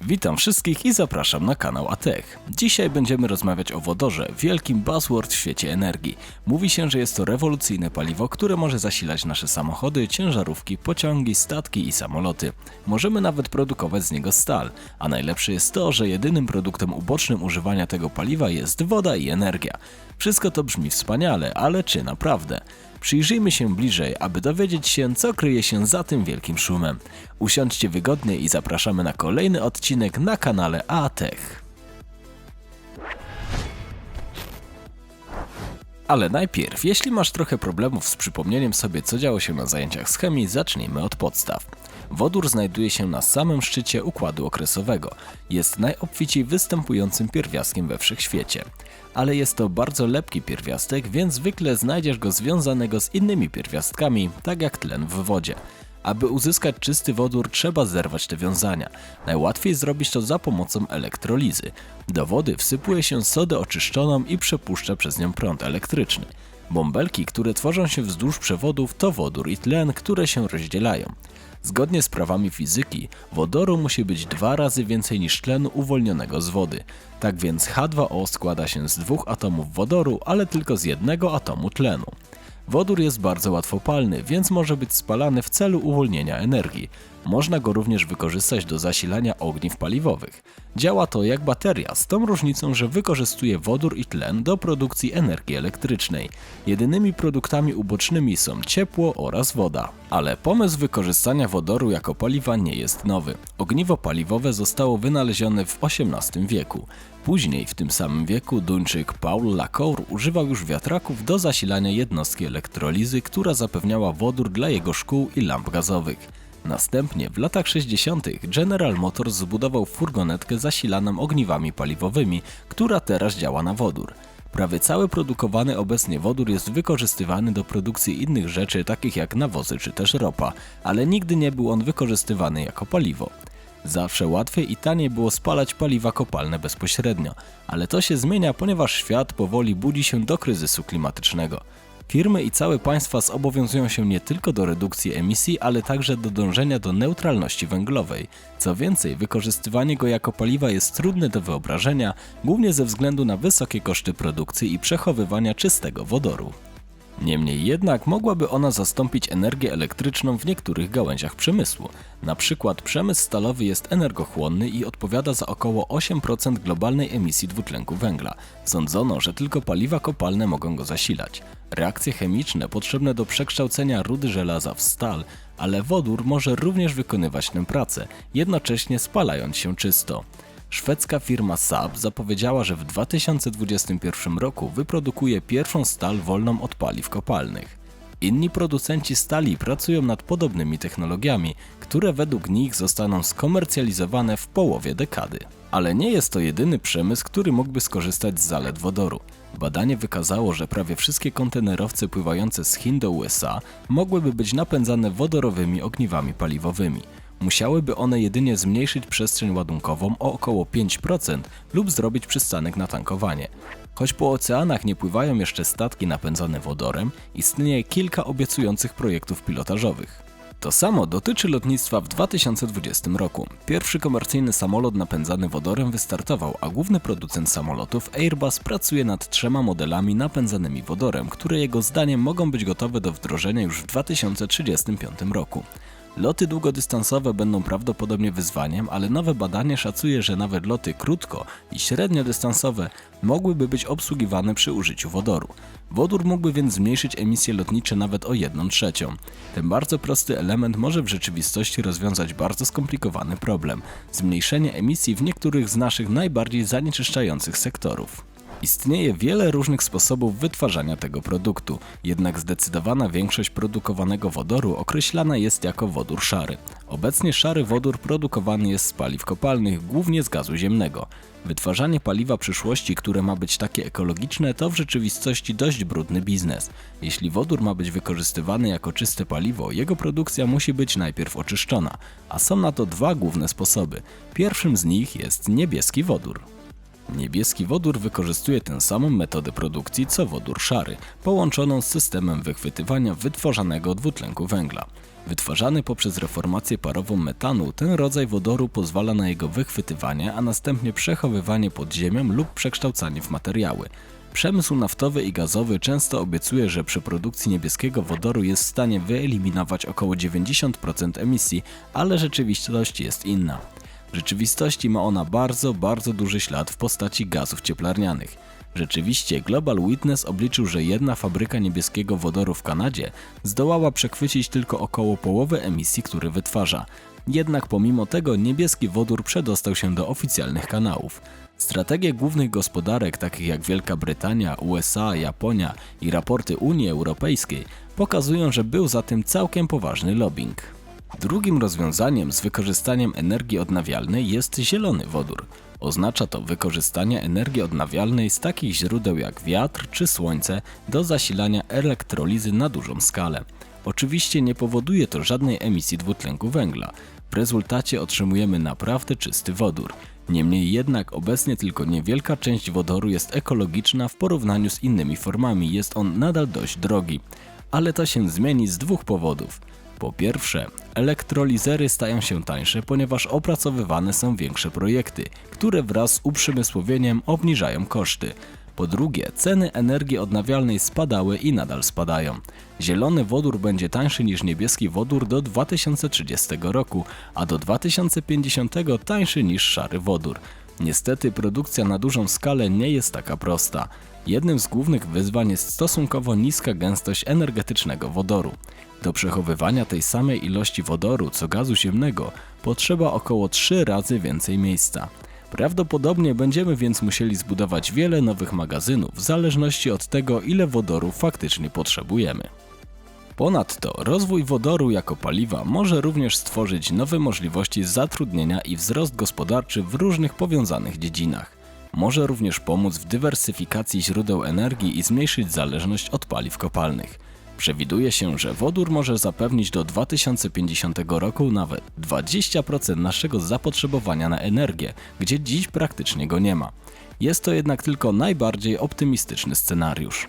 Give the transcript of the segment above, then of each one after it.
Witam wszystkich i zapraszam na kanał Atech. Dzisiaj będziemy rozmawiać o wodorze, wielkim buzzword w świecie energii. Mówi się, że jest to rewolucyjne paliwo, które może zasilać nasze samochody, ciężarówki, pociągi, statki i samoloty. Możemy nawet produkować z niego stal, a najlepsze jest to, że jedynym produktem ubocznym używania tego paliwa jest woda i energia. Wszystko to brzmi wspaniale, ale czy naprawdę? Przyjrzyjmy się bliżej, aby dowiedzieć się, co kryje się za tym wielkim szumem. Usiądźcie wygodnie i zapraszamy na kolejny odcinek na kanale ATech. Ale najpierw, jeśli masz trochę problemów z przypomnieniem sobie, co działo się na zajęciach z chemii, zacznijmy od podstaw. Wodór znajduje się na samym szczycie układu okresowego. Jest najobficiej występującym pierwiastkiem we wszechświecie. Ale jest to bardzo lepki pierwiastek, więc zwykle znajdziesz go związanego z innymi pierwiastkami, tak jak tlen w wodzie. Aby uzyskać czysty wodór, trzeba zerwać te wiązania. Najłatwiej zrobić to za pomocą elektrolizy. Do wody wsypuje się sodę oczyszczoną i przepuszcza przez nią prąd elektryczny. Bąbelki, które tworzą się wzdłuż przewodów, to wodór i tlen, które się rozdzielają. Zgodnie z prawami fizyki, wodoru musi być dwa razy więcej niż tlenu uwolnionego z wody. Tak więc H2O składa się z dwóch atomów wodoru, ale tylko z jednego atomu tlenu. Wodór jest bardzo łatwopalny, więc może być spalany w celu uwolnienia energii. Można go również wykorzystać do zasilania ogniw paliwowych. Działa to jak bateria, z tą różnicą, że wykorzystuje wodór i tlen do produkcji energii elektrycznej. Jedynymi produktami ubocznymi są ciepło oraz woda. Ale pomysł wykorzystania wodoru jako paliwa nie jest nowy. Ogniwo paliwowe zostało wynalezione w XVIII wieku. Później w tym samym wieku Duńczyk Paul Lacour używał już wiatraków do zasilania jednostki elektrolizy, która zapewniała wodór dla jego szkół i lamp gazowych. Następnie w latach 60. General Motors zbudował furgonetkę zasilaną ogniwami paliwowymi, która teraz działa na wodór. Prawie cały produkowany obecnie wodór jest wykorzystywany do produkcji innych rzeczy, takich jak nawozy czy też ropa, ale nigdy nie był on wykorzystywany jako paliwo. Zawsze łatwiej i taniej było spalać paliwa kopalne bezpośrednio, ale to się zmienia, ponieważ świat powoli budzi się do kryzysu klimatycznego. Firmy i całe państwa zobowiązują się nie tylko do redukcji emisji, ale także do dążenia do neutralności węglowej. Co więcej, wykorzystywanie go jako paliwa jest trudne do wyobrażenia, głównie ze względu na wysokie koszty produkcji i przechowywania czystego wodoru. Niemniej jednak mogłaby ona zastąpić energię elektryczną w niektórych gałęziach przemysłu. Na przykład przemysł stalowy jest energochłonny i odpowiada za około 8% globalnej emisji dwutlenku węgla. Sądzono, że tylko paliwa kopalne mogą go zasilać. Reakcje chemiczne potrzebne do przekształcenia rudy żelaza w stal, ale wodór może również wykonywać tę pracę, jednocześnie spalając się czysto. Szwedzka firma Saab zapowiedziała, że w 2021 roku wyprodukuje pierwszą stal wolną od paliw kopalnych. Inni producenci stali pracują nad podobnymi technologiami, które według nich zostaną skomercjalizowane w połowie dekady. Ale nie jest to jedyny przemysł, który mógłby skorzystać z zalet wodoru. Badanie wykazało, że prawie wszystkie kontenerowce pływające z Chin do USA mogłyby być napędzane wodorowymi ogniwami paliwowymi. Musiałyby one jedynie zmniejszyć przestrzeń ładunkową o około 5% lub zrobić przystanek na tankowanie. Choć po oceanach nie pływają jeszcze statki napędzane wodorem, istnieje kilka obiecujących projektów pilotażowych. To samo dotyczy lotnictwa w 2020 roku. Pierwszy komercyjny samolot napędzany wodorem wystartował, a główny producent samolotów Airbus pracuje nad trzema modelami napędzanymi wodorem, które jego zdaniem mogą być gotowe do wdrożenia już w 2035 roku. Loty długodystansowe będą prawdopodobnie wyzwaniem, ale nowe badanie szacuje, że nawet loty krótko i średniodystansowe mogłyby być obsługiwane przy użyciu wodoru. Wodór mógłby więc zmniejszyć emisje lotnicze nawet o 1 trzecią. Ten bardzo prosty element może w rzeczywistości rozwiązać bardzo skomplikowany problem zmniejszenie emisji w niektórych z naszych najbardziej zanieczyszczających sektorów. Istnieje wiele różnych sposobów wytwarzania tego produktu, jednak zdecydowana większość produkowanego wodoru określana jest jako wodór szary. Obecnie szary wodór produkowany jest z paliw kopalnych, głównie z gazu ziemnego. Wytwarzanie paliwa przyszłości, które ma być takie ekologiczne, to w rzeczywistości dość brudny biznes. Jeśli wodór ma być wykorzystywany jako czyste paliwo, jego produkcja musi być najpierw oczyszczona, a są na to dwa główne sposoby. Pierwszym z nich jest niebieski wodór. Niebieski wodór wykorzystuje tę samą metodę produkcji co wodór szary, połączoną z systemem wychwytywania wytworzanego dwutlenku węgla. Wytwarzany poprzez reformację parową metanu, ten rodzaj wodoru pozwala na jego wychwytywanie, a następnie przechowywanie pod ziemią lub przekształcanie w materiały. Przemysł naftowy i gazowy często obiecuje, że przy produkcji niebieskiego wodoru jest w stanie wyeliminować około 90% emisji, ale rzeczywistość jest inna. W rzeczywistości ma ona bardzo, bardzo duży ślad w postaci gazów cieplarnianych. Rzeczywiście Global Witness obliczył, że jedna fabryka niebieskiego wodoru w Kanadzie zdołała przechwycić tylko około połowy emisji, który wytwarza. Jednak pomimo tego niebieski wodór przedostał się do oficjalnych kanałów. Strategie głównych gospodarek takich jak Wielka Brytania, USA, Japonia i raporty Unii Europejskiej pokazują, że był za tym całkiem poważny lobbying. Drugim rozwiązaniem z wykorzystaniem energii odnawialnej jest zielony wodór. Oznacza to wykorzystanie energii odnawialnej z takich źródeł jak wiatr czy słońce do zasilania elektrolizy na dużą skalę. Oczywiście nie powoduje to żadnej emisji dwutlenku węgla. W rezultacie otrzymujemy naprawdę czysty wodór. Niemniej jednak obecnie tylko niewielka część wodoru jest ekologiczna w porównaniu z innymi formami, jest on nadal dość drogi. Ale to się zmieni z dwóch powodów. Po pierwsze, elektrolizery stają się tańsze, ponieważ opracowywane są większe projekty, które wraz z uprzemysłowieniem obniżają koszty. Po drugie, ceny energii odnawialnej spadały i nadal spadają. Zielony wodór będzie tańszy niż niebieski wodór do 2030 roku, a do 2050 tańszy niż szary wodór. Niestety produkcja na dużą skalę nie jest taka prosta. Jednym z głównych wyzwań jest stosunkowo niska gęstość energetycznego wodoru. Do przechowywania tej samej ilości wodoru co gazu ziemnego potrzeba około 3 razy więcej miejsca. Prawdopodobnie będziemy więc musieli zbudować wiele nowych magazynów w zależności od tego, ile wodoru faktycznie potrzebujemy. Ponadto rozwój wodoru jako paliwa może również stworzyć nowe możliwości zatrudnienia i wzrost gospodarczy w różnych powiązanych dziedzinach. Może również pomóc w dywersyfikacji źródeł energii i zmniejszyć zależność od paliw kopalnych. Przewiduje się, że wodór może zapewnić do 2050 roku nawet 20% naszego zapotrzebowania na energię, gdzie dziś praktycznie go nie ma. Jest to jednak tylko najbardziej optymistyczny scenariusz.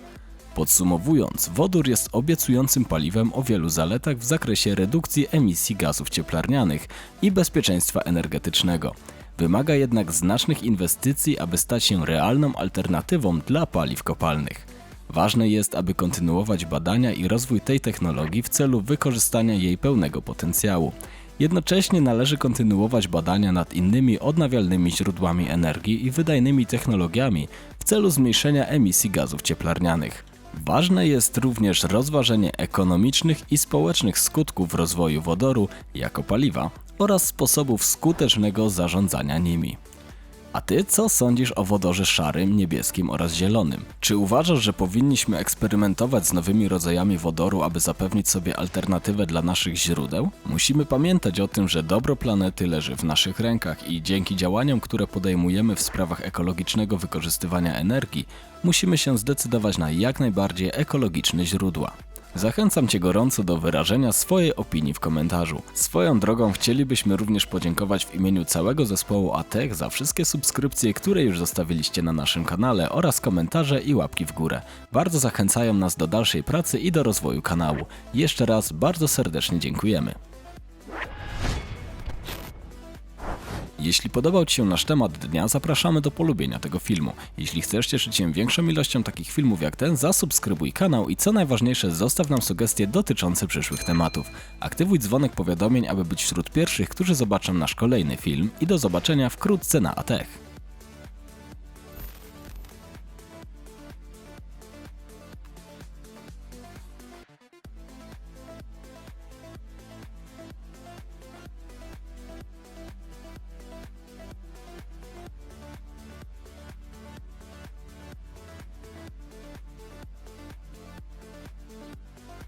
Podsumowując, wodór jest obiecującym paliwem o wielu zaletach w zakresie redukcji emisji gazów cieplarnianych i bezpieczeństwa energetycznego. Wymaga jednak znacznych inwestycji, aby stać się realną alternatywą dla paliw kopalnych. Ważne jest, aby kontynuować badania i rozwój tej technologii w celu wykorzystania jej pełnego potencjału. Jednocześnie należy kontynuować badania nad innymi odnawialnymi źródłami energii i wydajnymi technologiami w celu zmniejszenia emisji gazów cieplarnianych. Ważne jest również rozważenie ekonomicznych i społecznych skutków rozwoju wodoru jako paliwa oraz sposobów skutecznego zarządzania nimi. A ty co sądzisz o wodorze szarym, niebieskim oraz zielonym? Czy uważasz, że powinniśmy eksperymentować z nowymi rodzajami wodoru, aby zapewnić sobie alternatywę dla naszych źródeł? Musimy pamiętać o tym, że dobro planety leży w naszych rękach i dzięki działaniom, które podejmujemy w sprawach ekologicznego wykorzystywania energii, musimy się zdecydować na jak najbardziej ekologiczne źródła. Zachęcam Cię gorąco do wyrażenia swojej opinii w komentarzu. Swoją drogą chcielibyśmy również podziękować w imieniu całego zespołu ATEK za wszystkie subskrypcje, które już zostawiliście na naszym kanale oraz komentarze i łapki w górę. Bardzo zachęcają nas do dalszej pracy i do rozwoju kanału. Jeszcze raz bardzo serdecznie dziękujemy. Jeśli podobał Ci się nasz temat dnia, zapraszamy do polubienia tego filmu. Jeśli chcesz cieszyć się większą ilością takich filmów jak ten, zasubskrybuj kanał i co najważniejsze, zostaw nam sugestie dotyczące przyszłych tematów. Aktywuj dzwonek powiadomień, aby być wśród pierwszych, którzy zobaczą nasz kolejny film i do zobaczenia wkrótce na ATECH.